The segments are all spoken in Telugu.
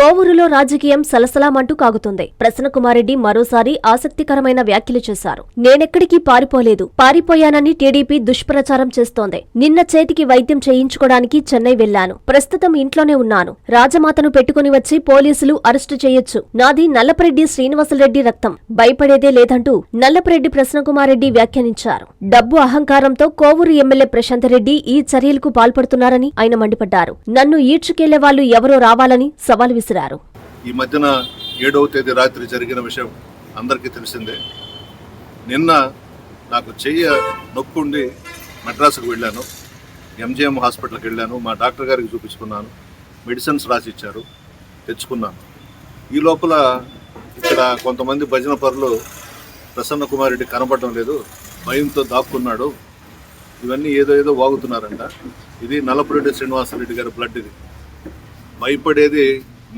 కోవూరులో రాజకీయం సలసలామంటూ కాగుతుంది. ప్రసన్నకుమారెడ్డి మరోసారి ఆసక్తికరమైన వ్యాఖ్యలు చేశారు. నేనెక్కడికి పారిపోలేదు. పారిపోయానని టీడీపీ దుష్ప్రచారం చేస్తోంది. నిన్న చేతికి వైద్యం చేయించుకోవడానికి చెన్నై వెళ్ళాను ప్రస్తుతం ఇంట్లోనే ఉన్నాను. రాజమాతను పెట్టుకుని వచ్చి పోలీసులు అరెస్టు చేయొచ్చు. నాది నల్లపరెడ్డి శ్రీనివాసరెడ్డి రక్తం. భయపడేదే లేదంటూ నల్లపరెడ్డి ప్రసన్నకుమారెడ్డి వ్యాఖ్యానించారు. డబ్బు అహంకారంతో కోవూరు ఎమ్మెల్యే ప్రశాంత్ రెడ్డి ఈ చర్యలకు పాల్పడుతున్నారని ఆయన మండిపడ్డారు. నన్ను ఈడ్చుకెళ్ళే వాళ్ళు ఎవరో రావాలని సవాల్ విసిరారు. ఈ మధ్యన ఏడవ తేదీ రాత్రి జరిగిన విషయం అందరికీ తెలిసిందే. నిన్న నాకు చెయ్య నొక్కుండి మద్రాసుకు వెళ్ళాను. ఎంజిఎం హాస్పిటల్కి వెళ్ళాను. మా డాక్టర్ గారికి చూపించుకున్నాను. మెడిసిన్స్ రాసి ఇచ్చారు తెచ్చుకున్నాను. ఈ లోపల ఇక్కడ కొంతమంది భజన పరులు ప్రసన్న కుమార్ రెడ్డి కనపడడం లేదు. భయంతో దాక్కున్నాడు. ఇవన్నీ ఏదో ఏదో వాగుతున్నారంట. ఇది నల్లపురెడ్డి శ్రీనివాసరెడ్డి గారి బ్లడ్ ఇది. భయపడేది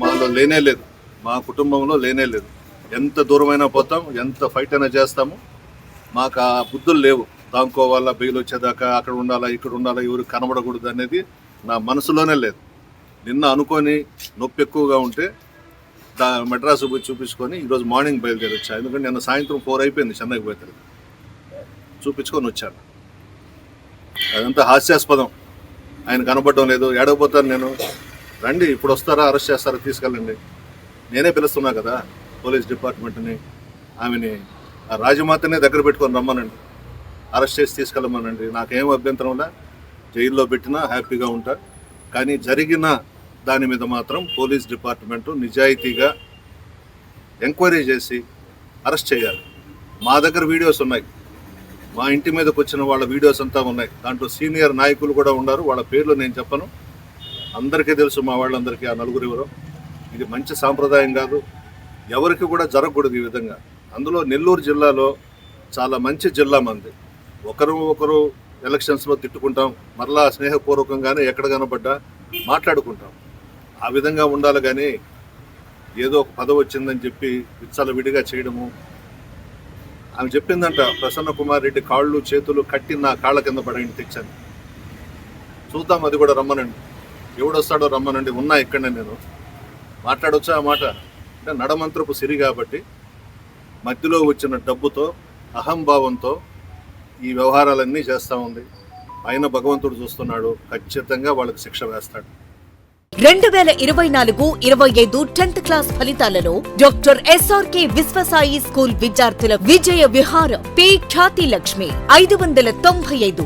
మాలో లేనే లేదు. మా కుటుంబంలో లేనే లేదు. ఎంత దూరమైనా పోతాం ఎంత ఫైట్ అయినా చేస్తాము. మాకు ఆ బుద్ధులు లేవు. దాంకోవాలా బెయిల్ వచ్చేదాకా అక్కడ ఉండాలా ఇక్కడ ఉండాలా ఎవరు కనబడకూడదు అనేది నా మనసులోనే లేదు. నిన్న అనుకొని నొప్పి ఎక్కువగా ఉంటే దా మెడ్రాస్ పోయి చూపించుకొని ఈరోజు మార్నింగ్ బయలుదేరి వచ్చా. ఎందుకంటే నిన్న సాయంత్రం ఫోర్ అయిపోయింది చెన్నైకి పోతే చూపించుకొని వచ్చాను. అదంతా హాస్యాస్పదం. ఆయన కనబడడం లేదు. ఏడవపోతాను నేను. రండి ఇప్పుడు వస్తారా అరెస్ట్ చేస్తారా తీసుకెళ్ళండి. నేనే పిలుస్తున్నా కదా పోలీస్ డిపార్ట్మెంట్ని ఆమెని ఆ రాజమాతనే దగ్గర పెట్టుకొని రమ్మనండి. అరెస్ట్ చేసి తీసుకెళ్ళమనండి. నాకేం అభ్యంతరంలా జైల్లో పెట్టినా హ్యాపీగా ఉంటా. కానీ జరిగిన దాని మీద మాత్రం పోలీస్ డిపార్ట్మెంటు నిజాయితీగా ఎంక్వైరీ చేసి అరెస్ట్ చేయాలి. మా దగ్గర వీడియోస్ ఉన్నాయి. మా ఇంటి మీదకి వచ్చిన వాళ్ళ వీడియోస్ అంతా ఉన్నాయి. దాంట్లో సీనియర్ నాయకులు కూడా ఉన్నారు. వాళ్ళ పేర్లు నేను చెప్పను. అందరికీ తెలుసు మా వాళ్ళందరికీ ఆ నలుగురు ఎవరో. ఇది మంచి సాంప్రదాయం కాదు. ఎవరికి కూడా జరగకూడదు ఈ విధంగా. అందులో నెల్లూరు జిల్లాలో చాలా మంచి జిల్లా మంది. ఒకరు ఒకరు ఎలక్షన్స్లో తిట్టుకుంటాం మరలా స్నేహపూర్వకంగానే ఎక్కడ కనబడ్డా మాట్లాడుకుంటాం. ఆ విధంగా ఉండాలి కానీ ఏదో ఒక పదవి వచ్చిందని చెప్పి విచ్చల విడిగా చేయడము. ఆమె చెప్పిందంట ప్రసన్న కుమార్ రెడ్డి కాళ్ళు చేతులు కట్టి నా కాళ్ళ కింద పడండి తెచ్చాను. చూద్దాం అది కూడా రమ్మనండి. ఎవడొస్తాడో రమ్మనండి ఉన్నా ఇక్కడనే నేను. మాట్లాడొచ్చా ఆ మాట? అంటే నడమంత్రపు సిరి కాబట్టి మధ్యలో వచ్చిన డబ్బుతో అహంభావంతో ఈ వ్యవహారాలన్నీ చేస్తూ ఉంది. ఆయన భగవంతుడు చూస్తున్నాడు ఖచ్చితంగా వాళ్ళకి శిక్ష వేస్తాడు. రెండు వేల ఇరవై నాలుగు ఇరవై ఐదు టెన్త్ క్లాస్ ఫలితాలలో డాక్టర్ ఎస్ఆర్కే విశ్వసాయి స్కూల్ విద్యార్థుల విజయ విహారం పి ఖ్యాతి లక్ష్మి ఐదు వందల తొంభై ఐదు.